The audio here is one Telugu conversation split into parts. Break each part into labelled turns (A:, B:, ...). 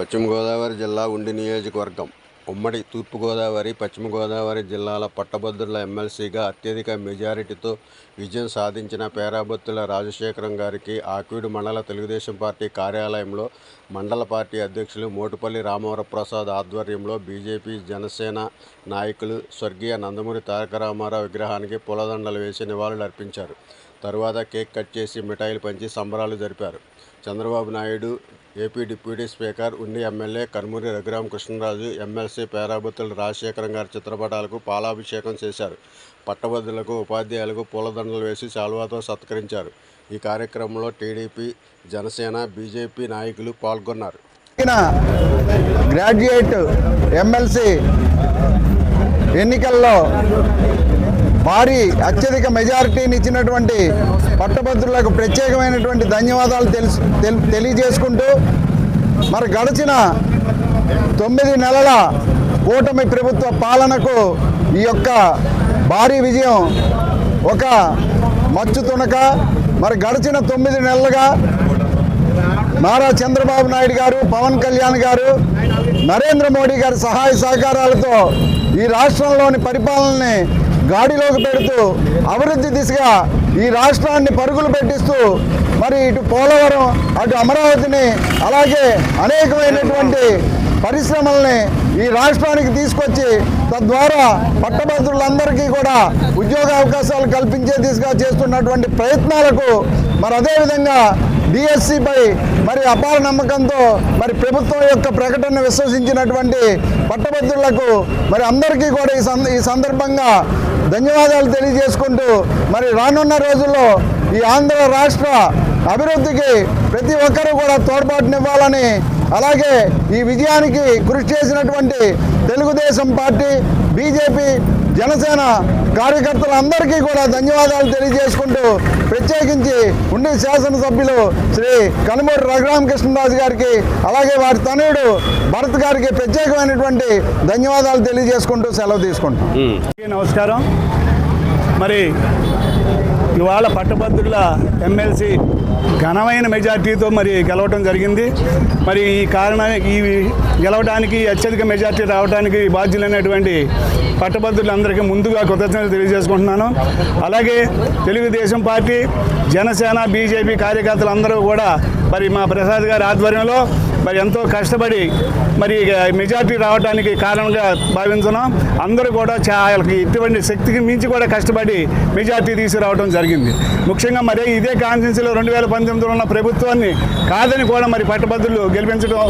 A: పశ్చిమ గోదావరి జిల్లా ఉండి నియోజకవర్గం. ఉమ్మడి తూర్పుగోదావరి పశ్చిమ గోదావరి జిల్లాల పట్టభద్రుల ఎమ్మెల్సీగా అత్యధిక మెజారిటీతో విజయం సాధించిన పేరాబత్తుల రాజశేఖరం గారికి ఆక్వీడు మండల తెలుగుదేశం పార్టీ కార్యాలయంలో మండల పార్టీ అధ్యక్షులు మోటుపల్లి రామవరప్రసాద్ ఆధ్వర్యంలో బీజేపీ జనసేన నాయకులు స్వర్గీయ నందమూరి తారక రామారావు విగ్రహానికి పూలదండలు వేసి నివాళులర్పించారు. తరువాత కేక్ కట్ చేసి మిఠాయిలు పంచి సంబరాలు జరిపారు. Chandrababu Naidu AP deputy speaker Undi MLA Karmuri Raghuramakrishnaraju MLC Perabattula Rajasekharam గారి చిత్రపటాలకు పాలాభిషేకం చేశారు. పట్టభద్రులకు ఉపాధ్యాయులకు పూలదండలు వేసి శాలువాతో సత్కరించారు. ఈ కార్యక్రమంలో టీడీపీ జనసేన బీజేపీ నాయకులు పాల్గొన్నారు.
B: గ్రాడ్యుయేట్ ఎమ్మెల్సీ ఎన్నికల్లో భారీ అత్యధిక మెజారిటీని ఇచ్చినటువంటి పట్టభద్రులకు ప్రత్యేకమైనటువంటి ధన్యవాదాలు తెలుసు తెలియజేసుకుంటూ మరి గడిచిన తొమ్మిది నెలల కూటమి ప్రభుత్వ పాలనకు ఈ యొక్క భారీ విజయం ఒక మచ్చు తునక. మరి గడిచిన తొమ్మిది నెలలుగా నారా చంద్రబాబు నాయుడు గారు పవన్ కళ్యాణ్ గారు నరేంద్ర మోడీ గారి సహాయ సహకారాలతో ఈ రాష్ట్రంలోని పరిపాలనని గాడిలోకి పెడుతూ అభివృద్ధి దిశగా ఈ రాష్ట్రాన్ని పరుగులు పెట్టిస్తూ మరి ఇటు పోలవరం అటు అమరావతిని అలాగే అనేకమైనటువంటి పరిశ్రమల్ని ఈ రాష్ట్రానికి తీసుకొచ్చి తద్వారా పట్టభద్రులందరికీ కూడా ఉద్యోగ అవకాశాలు కల్పించే దిశగా చేస్తున్నటువంటి ప్రయత్నాలకు మరి అదేవిధంగా డిఎస్సిపై మరి అపార నమ్మకంతో మరి ప్రభుత్వం యొక్క ప్రకటన విశ్వసించినటువంటి పట్టభద్రులకు మరి అందరికీ కూడా ఈ సంద ఈ సందర్భంగా ధన్యవాదాలు తెలియజేసుకుంటూ మరి రానున్న రోజుల్లో ఈ ఆంధ్ర రాష్ట్ర అభివృద్ధికి ప్రతి ఒక్కరూ కూడా తోడ్పాటునివ్వాలని అలాగే ఈ విజయానికి కృషి చేసినటువంటి తెలుగుదేశం పార్టీ బీజేపీ జనసేన కార్యకర్తలందరికీ కూడా ధన్యవాదాలు తెలియజేసుకుంటూ ప్రత్యేకించి ఉండి శాసనసభ్యులు శ్రీ కనుమూరు రఘురామకృష్ణరాజు గారికి అలాగే వారి తనయుడు భరత్ గారికి ప్రత్యేకమైనటువంటి ధన్యవాదాలు తెలియజేసుకుంటూ సెలవు తీసుకుంటాం
C: నమస్కారం. మరి ఇవాళ పట్టభద్రుల ఎమ్మెల్సీ ఘనమైన మెజార్టీతో మరి గెలవడం జరిగింది. మరి ఈ కారణానికి ఈ గెలవడానికి అత్యధిక మెజార్టీ రావడానికి బాధ్యులైనటువంటి పట్టభద్రులందరికీ ముందుగా కృతజ్ఞతలు తెలియజేసుకుంటున్నాను. అలాగే తెలుగుదేశం పార్టీ జనసేన బీజేపీ కార్యకర్తలందరూ కూడా మరి మా ప్రసాద్ గారి ఆధ్వర్యంలో మరి ఎంతో కష్టపడి మరి మెజార్టీ రావడానికి కారణంగా భావించున్నాం. అందరూ కూడా చాలా ఇటువంటి శక్తికి మించి కూడా కష్టపడి మెజార్టీ తీసుకురావడం జరిగింది. ముఖ్యంగా మరి ఇదే కాన్స్టిట్యూన్సీలో రెండు వేల పంతొమ్మిదిలో ఉన్న ప్రభుత్వాన్ని కాదని కూడా మరి పట్టభద్రులు గెలిపించడం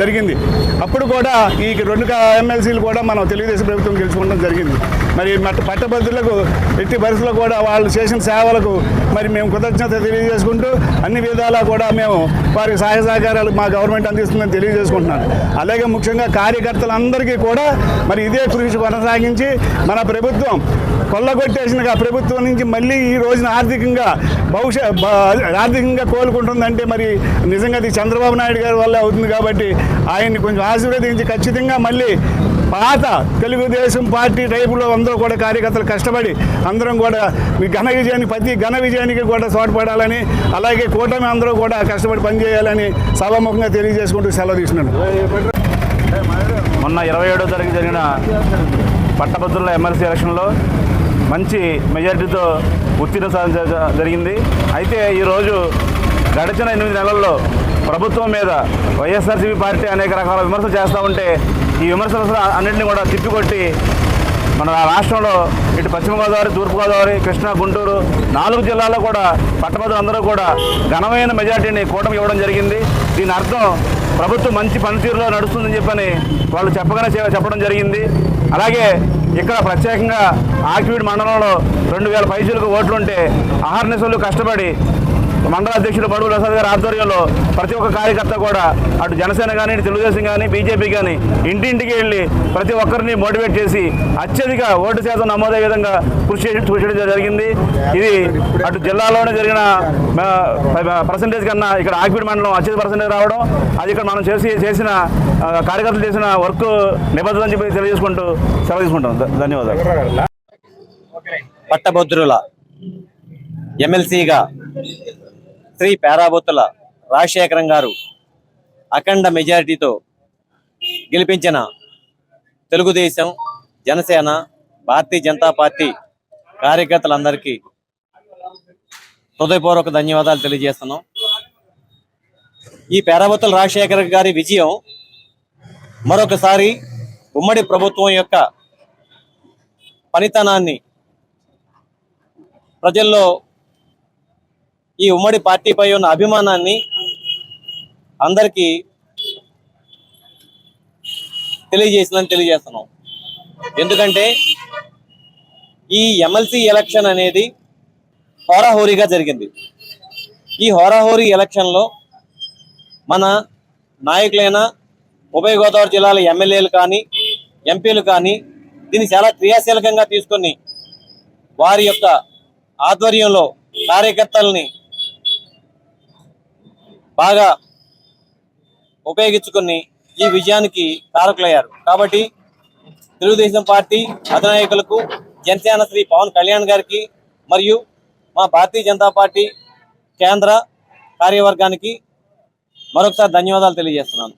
C: జరిగింది. అప్పుడు కూడా ఈ రెండు ఎమ్మెల్సీలు కూడా మనం తెలుగుదేశం ప్రభుత్వం గెలుచుకోవడం జరిగింది. మరి పట్టభద్రులకు ఎట్టి పరిస్థితుల్లో కూడా వాళ్ళు చేసిన సేవలకు మరి మేము కృతజ్ఞత తెలియజేసుకుంటూ అన్ని విధాలా కూడా మేము వారికి సహాయ సహకారాలు మా గవర్నమెంట్ చేస్తుందని తెలియజేసుకుంటున్నాను. అలాగే ముఖ్యంగా కార్యకర్తలందరికీ కూడా మరి ఇదే కృషి కొనసాగించి మన ప్రభుత్వం కొల్లగొట్టేసిన ప్రభుత్వం నుంచి మళ్ళీ ఈ రోజున ఆర్థికంగా భవిష్య ఆర్థికంగా కోలుకుంటుందంటే మరి నిజంగా అది చంద్రబాబు నాయుడు గారి వల్ల అవుతుంది కాబట్టి ఆయన్ని కొంచెం ఆశీర్వదించి ఖచ్చితంగా మళ్ళీ పాత తెలుగుదేశం పార్టీ టైపులో అందరూ కూడా కార్యకర్తలు కష్టపడి అందరం కూడా ఈ ఘన విజయానికి ప్రతి ఘన విజయానికి కూడా తోడ్పడాలని అలాగే కూటమి అందరూ కూడా కష్టపడి పనిచేయాలని సభాముఖంగా తెలియజేసుకుంటూ సెలవు తీసుకున్నాను.
D: మొన్న ఇరవై ఏడో తారీఖు జరిగిన పట్టభద్రుల ఎమ్మెల్సీ ఎలక్షన్లో మంచి మెజారిటీతో ఉత్తీర్ణ సాధించ జరిగింది. అయితే ఈరోజు గడిచిన ఎనిమిది నెలల్లో ప్రభుత్వం మీద వైఎస్ఆర్సీపీ పార్టీ అనేక రకాల విమర్శలు చేస్తూ ఉంటే ఈ విమర్శలు అన్నింటినీ కూడా తిప్పికొట్టి మన రాష్ట్రంలో ఇటు పశ్చిమ గోదావరి కృష్ణా గుంటూరు నాలుగు జిల్లాల్లో కూడా పట్టభద్రులు అందరూ కూడా ఘనమైన మెజార్టీని కూటమి ఇవ్వడం జరిగింది. దీని అర్థం ప్రభుత్వం మంచి పనితీరులో నడుస్తుందని చెప్పని వాళ్ళు చెప్పగానే చెప్పడం జరిగింది. అలాగే ఇక్కడ ప్రత్యేకంగా ఆకివీడు మండలంలో రెండు వేల పైసలకు ఓట్లుంటే అహర్నిశలు కష్టపడి మండల అధ్యక్షుడు బడుగు ప్రసాద్ గారి ఆధ్వర్యంలో ప్రతి ఒక్క కార్యకర్త కూడా అటు జనసేన కానీ తెలుగుదేశం కానీ బీజేపీ కానీ ఇంటింటికి వెళ్ళి ప్రతి ఒక్కరిని మోటివేట్ చేసి అత్యధిక ఓటు శాతం నమోదే విధంగా కృషి చేసి- కృషి చేయడం జరిగింది. ఇది అటు జిల్లాలోనే జరిగిన పర్సంటేజ్ కన్నా ఇక్కడ ఆకిపీడి మండలం అత్యధిక పర్సంటేజ్ రావడం అది ఇక్కడ మనం చేసి చేసిన కార్యకర్తలు చేసిన వర్క్ నిబద్ధత అని చెప్పి తెలియజేసుకుంటూ సెలవు తీసుకుంటాం. ధన్యవాదాలు.
E: పట్టభద్రుల ఎమ్మెల్సీగా శ్రీ పేరాబొత్తుల రాజశేఖరం గారు అఖండ మెజారిటీతో గెలిపించిన తెలుగుదేశం జనసేన భారతీయ జనతా పార్టీ కార్యకర్తలందరికీ హృదయపూర్వక ధన్యవాదాలు తెలియజేస్తున్నాం. ఈ పేరాబతుల రాజశేఖర గారి విజయం మరొకసారి ఉమ్మడి ప్రభుత్వం యొక్క పనితనాన్ని ప్రజల్లో ఈ ఉమ్మడి పార్టీపై ఉన్న అభిమానాన్ని అందరికీ తెలియజేసిందని తెలియజేస్తున్నాం. ఎందుకంటే ఈ ఎమ్మెల్సీ ఎలక్షన్ అనేది హోరాహోరీగా జరిగింది. ఈ హోరాహోరీ ఎలక్షన్లో మన నాయకులైన ఉభయ గోదావరి జిల్లాల ఎమ్మెల్యేలు కానీ ఎంపీలు కానీ దీన్ని చాలా క్రియాశీలకంగా తీసుకొని వారి యొక్క ఆధ్వర్యంలో కార్యకర్తల్ని బాగా ఉపయోగించుకొని ఈ విజయానికి కారకులయ్యారు. కాబట్టి తెలుగుదేశం పార్టీ అధినాయకులకు జనసేన శ్రీ పవన్ కళ్యాణ్ గారికి మరియు మా భారతీయ జనతా పార్టీ కేంద్ర కార్యవర్గానికి మరొకసారి ధన్యవాదాలు తెలియజేస్తున్నాను.